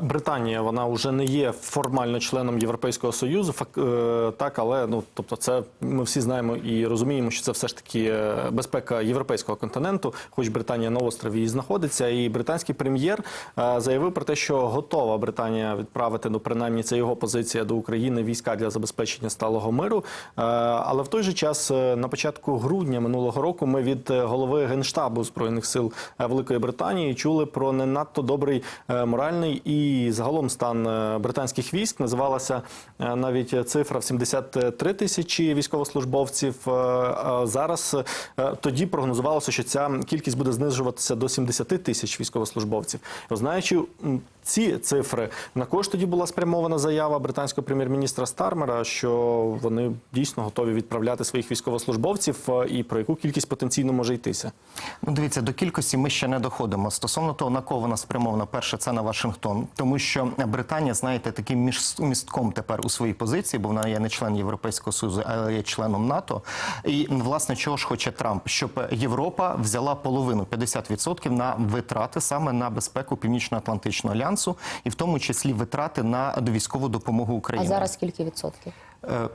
Британія вона вже не є формально членом Європейського союзу, е, так, але ну тобто, це ми всі знаємо і розуміємо, що це все ж таки е, безпека європейського континенту, хоч Британія на острові і знаходиться. І британський прем'єр е, заявив про те, що готова Британія відправити, ну принаймні це його позиція до України війська для забезпечення сталого миру. Але в той же час, на початку грудня минулого року, ми від голови генштабу збройних сил Великої Британії чули про не надто добрий моральний і загалом стан е, британських військ. Називалася е, навіть цифра в 73 тисячі військовослужбовців. Е, Зараз тоді прогнозувалося, що ця кількість буде знижуватися до 70 тисяч військовослужбовців. Знаючи ці цифри, на кого ж тоді була спрямована заява британського прем'єр-міністра Стармера, що вони дійсно готові відправляти своїх військовослужбовців, і про яку кількість потенційно може йтися? Ну, дивіться, до кількості ми ще не доходимо. Стосовно того, на кого вона спрямована, перше, це на Вашингтон, тому що Британія, знаєте, таким між- містком тепер у своїй позиції, бо вона є не член Європейського Союзу, а є членом НАТО. І власне чого ж хоче Трамп, щоб Європа взяла половину 50% на витрати саме на безпеку Північно-Атлантичного альянсу, і в тому числі витрати на військову допомогу А Україні. зараз скільки відсотків? Е,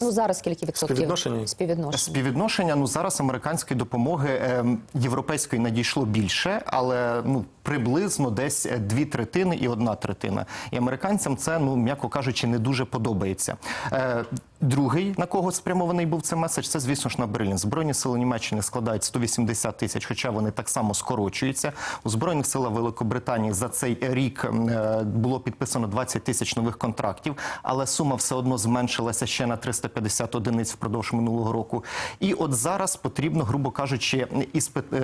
Ну зараз скільки відсотків? Співвідношення? Співвідношення. Співвідношення ну зараз американської допомоги ем, європейської надійшло більше, але ну приблизно десь е, дві третини і одна третина. І американцям це ну м'яко кажучи не дуже подобається. Е, Другий, на кого спрямований був цей меседж, це звісно ж на Берлін. Збройні сили Німеччини складають 180 тисяч, хоча вони так само скорочуються. У збройних силах Великобританії за цей рік е, було підписано 20 тисяч нових контрактів, але сума все одно зменшилася ще на 350 одиниць впродовж минулого року. І от зараз потрібно, грубо кажучи,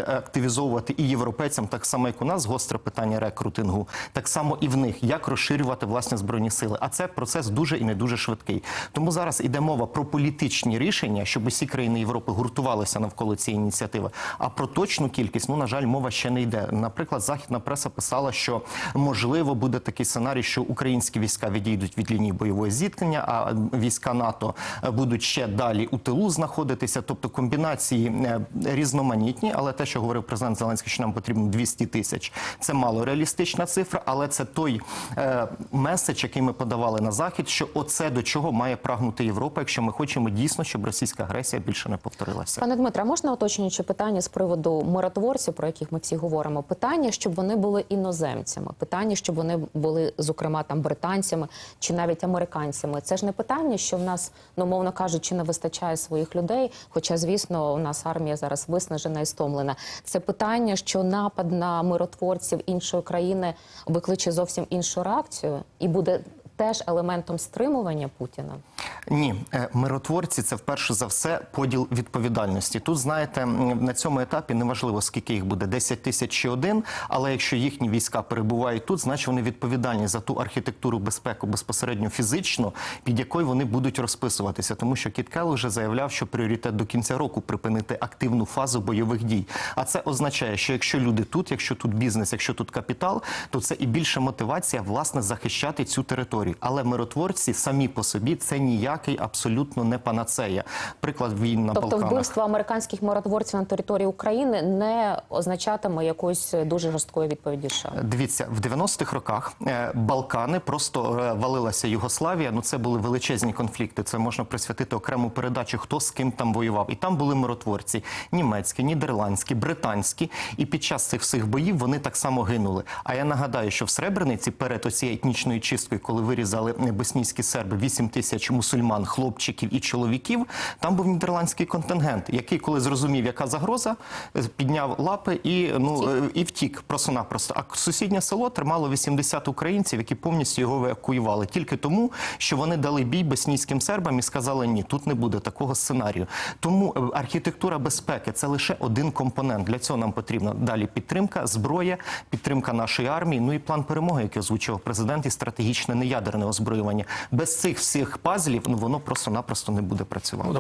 активізовувати і європейцям, так само як у нас гостре питання рекрутингу, так само і в них як розширювати власне збройні сили. А це процес дуже і не дуже швидкий. Тому зараз іде мова про політичні рішення, щоб усі країни Європи гуртувалися навколо цієї ініціативи. А про точну кількість, ну на жаль, мова ще не йде. Наприклад, західна преса писала, що можливо буде такий сценарій, що українські війська відійдуть від лінії бойового зіткнення, а війська НАТО будуть ще далі у тилу знаходитися. Тобто комбінації е, різноманітні, але те, що говорив президент Зеленський, що нам потрібно 200 тисяч, це мало реалістична цифра, але це той е, меседж, який ми подавали на захід, що оце до чого має прагнути Європа, якщо ми хочемо дійсно, щоб російська агресія більше не повторилася. Пане Дмитре, а можна уточнюючи питання з приводу миротворців, про яких ми всі говоримо? Питання, щоб вони були іноземцями, питання, щоб вони були, зокрема, там британцями чи навіть американцями. Це ж не питання, що в нас, ну мовно кажучи, не вистачає своїх людей. Хоча, звісно, у нас армія зараз виснажена і стомлена. Це питання, що напад на миротворців іншої країни викличе зовсім іншу реакцію і буде теж елементом стримування Путіна. Ні, е, миротворці це вперше за все поділ відповідальності. Тут знаєте, на цьому етапі неважливо скільки їх буде 10 тисяч чи один. Але якщо їхні війська перебувають тут, значить вони відповідальні за ту архітектуру безпеку безпосередньо фізично, під якою вони будуть розписуватися. Тому що Кіт Келл вже заявляв, що пріоритет до кінця року припинити активну фазу бойових дій. А це означає, що якщо люди тут, якщо тут бізнес, якщо тут капітал, то це і більша мотивація власне захищати цю територію. Але миротворці самі по собі це ніякий абсолютно не панацея. Приклад війн на Тобто Балканах. вбивство американських миротворців на території України не означатиме якоїсь дуже жорсткої відповіді США. Дивіться, в 90-х роках е, Балкани просто е, валилася Югославія. Ну це були величезні конфлікти. Це можна присвятити окрему передачу, хто з ким там воював. І там були миротворці німецькі, нідерландські, британські. І під час цих всіх боїв вони так само гинули. А я нагадаю, що в Сребрениці перед оцією етнічною чисткою, коли вирізали боснійські серби 8 тисяч мусульман, хлопчиків і чоловіків, там був нідерландський контингент, який, коли зрозумів, яка загроза, е, підняв лапи і ну е, і втік просто-напросто. А сусіднє село тримало 80 українців, які повністю його евакуювали тільки тому, що вони дали бій боснійським сербам і сказали, ні, тут не буде такого сценарію. Тому е, архітектура безпеки це лише один компонент. Для цього нам потрібна далі підтримка, зброя, підтримка нашої армії. Ну і план перемоги, який озвучував президент, і стратегічне неядерне озброювання. Без цих всіх пазлів ну воно просто-напросто не буде працювати.